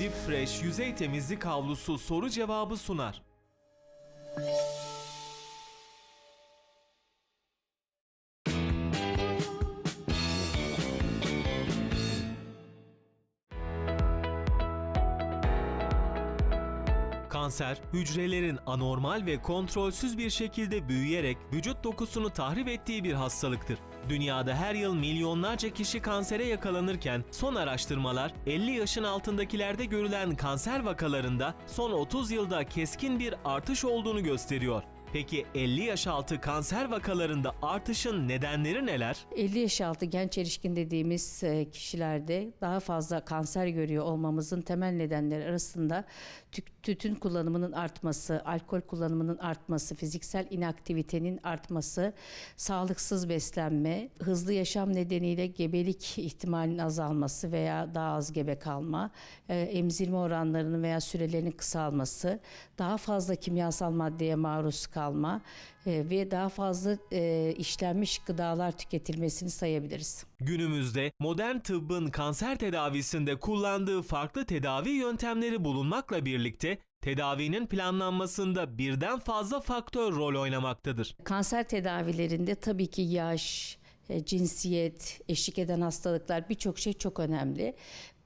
Deep Fresh yüzey temizlik havlusu soru cevabı sunar. Kanser, hücrelerin anormal ve kontrolsüz bir şekilde büyüyerek vücut dokusunu tahrip ettiği bir hastalıktır. Dünyada her yıl milyonlarca kişi kansere yakalanırken son araştırmalar 50 yaşın altındakilerde görülen kanser vakalarında son 30 yılda keskin bir artış olduğunu gösteriyor. Peki 50 yaş altı kanser vakalarında artışın nedenleri neler? 50 yaş altı genç erişkin dediğimiz e, kişilerde daha fazla kanser görüyor olmamızın temel nedenleri arasında tü- tütün kullanımının artması, alkol kullanımının artması, fiziksel inaktivitenin artması, sağlıksız beslenme, hızlı yaşam nedeniyle gebelik ihtimalinin azalması veya daha az gebe kalma, e, emzirme oranlarının veya sürelerinin kısalması, daha fazla kimyasal maddeye maruz kalma e, ve daha fazla e, işlenmiş gıdalar tüketilmesini sayabiliriz. Günümüzde modern tıbbın kanser tedavisinde kullandığı farklı tedavi yöntemleri bulunmakla birlikte tedavinin planlanmasında birden fazla faktör rol oynamaktadır. Kanser tedavilerinde tabii ki yaş, e, cinsiyet, eşlik eden hastalıklar birçok şey çok önemli.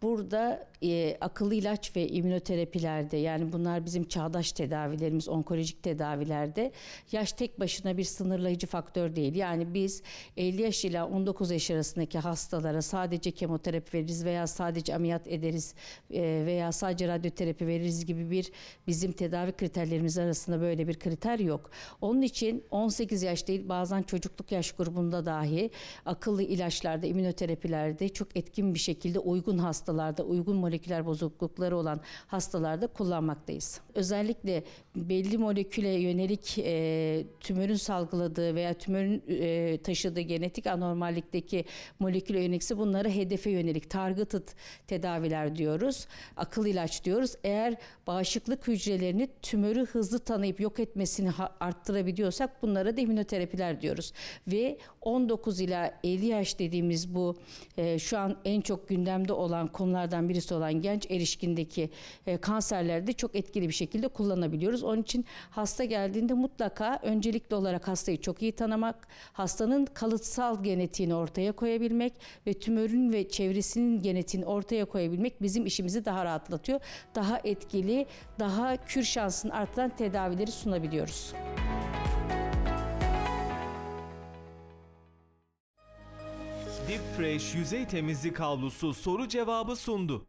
Burada e, akıllı ilaç ve immünoterapilerde yani bunlar bizim çağdaş tedavilerimiz, onkolojik tedavilerde yaş tek başına bir sınırlayıcı faktör değil. Yani biz 50 yaş ile 19 yaş arasındaki hastalara sadece kemoterapi veririz veya sadece ameliyat ederiz e, veya sadece radyoterapi veririz gibi bir bizim tedavi kriterlerimiz arasında böyle bir kriter yok. Onun için 18 yaş değil bazen çocukluk yaş grubunda dahi akıllı ilaçlarda, immünoterapilerde çok etkin bir şekilde uygun hastalarda, uygun moleküler bozuklukları olan hastalarda kullanmaktayız. Özellikle belli moleküle yönelik e, tümörün salgıladığı veya tümörün e, taşıdığı genetik anormallikteki moleküle yönelikse bunlara hedefe yönelik targeted tedaviler diyoruz. Akıl ilaç diyoruz. Eğer bağışıklık hücrelerini tümörü hızlı tanıyıp yok etmesini arttırabiliyorsak bunlara da immünoterapiler diyoruz. Ve 19 ila 50 yaş dediğimiz bu e, şu an en çok gündemde olan konulardan birisi olan genç erişkindeki e, kanserlerde çok etkili bir şekilde kullanabiliyoruz. Onun için hasta geldiğinde mutlaka öncelikli olarak hastayı çok iyi tanımak, hastanın kalıtsal genetiğini ortaya koyabilmek ve tümörün ve çevresinin genetiğini ortaya koyabilmek bizim işimizi daha rahatlatıyor. Daha etkili, daha kür şansını artıran tedavileri sunabiliyoruz. Deep Fresh yüzey temizlik havlusu soru cevabı sundu.